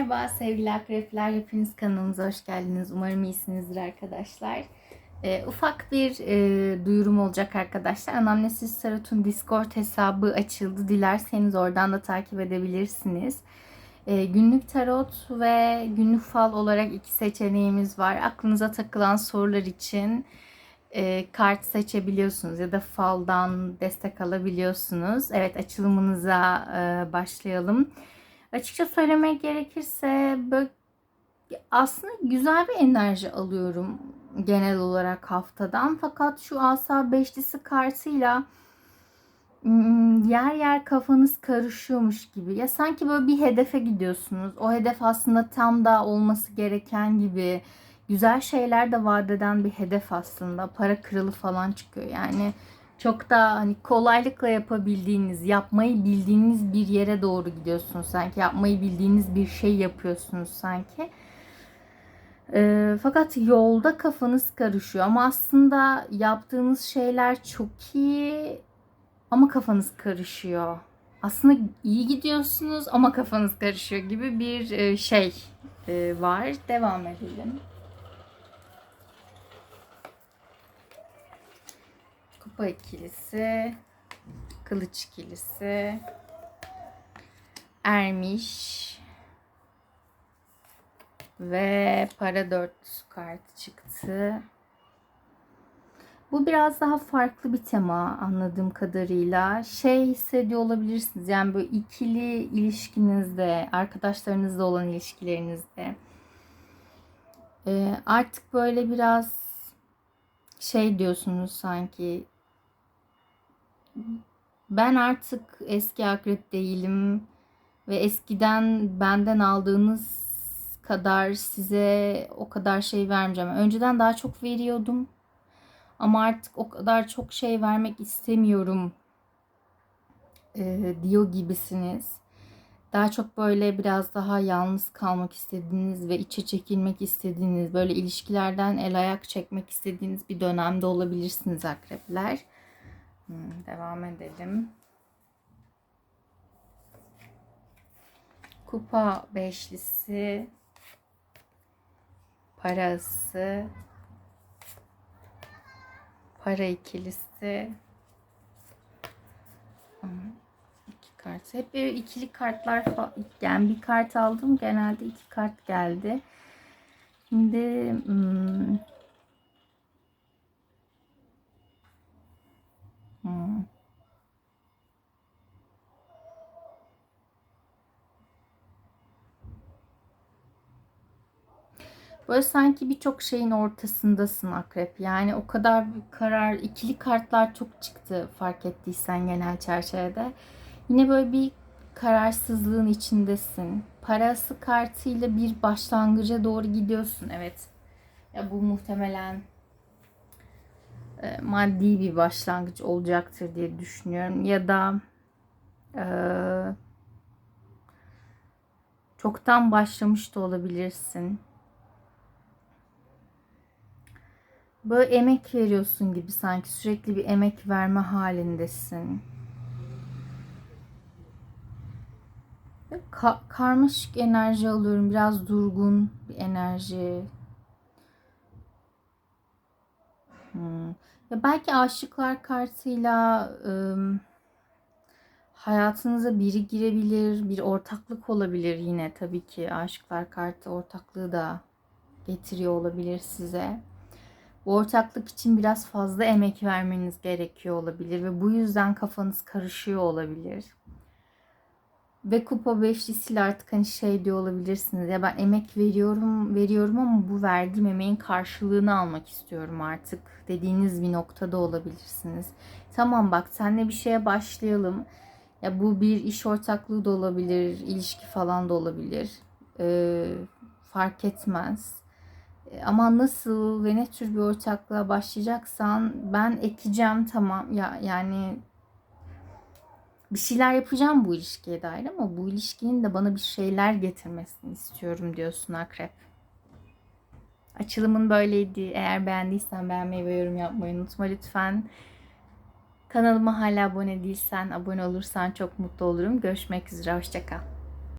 Merhaba sevgili akrepler, hepiniz kanalımıza hoş geldiniz. Umarım iyisinizdir arkadaşlar. Ee, ufak bir e, duyurum olacak arkadaşlar. Anamnesis Tarot'un Discord hesabı açıldı. Dilerseniz oradan da takip edebilirsiniz. Ee, günlük tarot ve günlük fal olarak iki seçeneğimiz var. Aklınıza takılan sorular için e, kart seçebiliyorsunuz ya da faldan destek alabiliyorsunuz. Evet açılımınıza e, başlayalım. Açıkça söylemek gerekirse böyle aslında güzel bir enerji alıyorum genel olarak haftadan. Fakat şu asa beşlisi kartıyla yer yer kafanız karışıyormuş gibi. Ya sanki böyle bir hedefe gidiyorsunuz. O hedef aslında tam da olması gereken gibi güzel şeyler de vaat eden bir hedef aslında. Para kralı falan çıkıyor. Yani çok da hani kolaylıkla yapabildiğiniz, yapmayı bildiğiniz bir yere doğru gidiyorsunuz sanki. Yapmayı bildiğiniz bir şey yapıyorsunuz sanki. E, fakat yolda kafanız karışıyor ama aslında yaptığınız şeyler çok iyi ama kafanız karışıyor. Aslında iyi gidiyorsunuz ama kafanız karışıyor gibi bir e, şey e, var. Devam edelim. Kupa ikilisi, kılıç ikilisi, ermiş ve para dört kart çıktı. Bu biraz daha farklı bir tema anladığım kadarıyla. Şey hissediyor olabilirsiniz. Yani böyle ikili ilişkinizde, arkadaşlarınızla olan ilişkilerinizde. Ee, artık böyle biraz şey diyorsunuz sanki ben artık eski akrep değilim ve eskiden benden aldığınız kadar size o kadar şey vermeyeceğim. Önceden daha çok veriyordum ama artık o kadar çok şey vermek istemiyorum e, diyor gibisiniz. Daha çok böyle biraz daha yalnız kalmak istediğiniz ve içe çekilmek istediğiniz, böyle ilişkilerden el ayak çekmek istediğiniz bir dönemde olabilirsiniz akrepler. Devam edelim. Kupa beşlisi, parası, para ikilisi, iki kart. Hep böyle ikili kartlar yani bir kart aldım genelde iki kart geldi. Şimdi Hmm. Böyle sanki birçok şeyin ortasındasın akrep. Yani o kadar bir karar, ikili kartlar çok çıktı fark ettiysen genel çerçevede. Yine böyle bir kararsızlığın içindesin. Parası kartıyla bir başlangıca doğru gidiyorsun. Evet. Ya bu muhtemelen e, maddi bir başlangıç olacaktır diye düşünüyorum. Ya da e, çoktan başlamış da olabilirsin. Böyle emek veriyorsun gibi sanki sürekli bir emek verme halindesin. Ka- karmaşık enerji alıyorum. Biraz durgun bir enerji. Hmm. Ya belki aşıklar kartıyla ım, hayatınıza biri girebilir, bir ortaklık olabilir yine tabii ki aşıklar kartı ortaklığı da getiriyor olabilir size. Bu ortaklık için biraz fazla emek vermeniz gerekiyor olabilir ve bu yüzden kafanız karışıyor olabilir. Ve kupa beşlisiyle artık hani şey diyor olabilirsiniz ya ben emek veriyorum veriyorum ama bu verdiğim emeğin karşılığını almak istiyorum artık dediğiniz bir noktada olabilirsiniz. Tamam bak senle bir şeye başlayalım. Ya bu bir iş ortaklığı da olabilir, ilişki falan da olabilir. Ee, fark etmez. Ama nasıl ve ne tür bir ortaklığa başlayacaksan ben ekeceğim tamam ya yani bir şeyler yapacağım bu ilişkiye dair ama bu ilişkinin de bana bir şeyler getirmesini istiyorum diyorsun akrep. Açılımın böyleydi. Eğer beğendiysen beğenmeyi ve yorum yapmayı unutma lütfen. Kanalıma hala abone değilsen, abone olursan çok mutlu olurum. Görüşmek üzere, hoşçakal.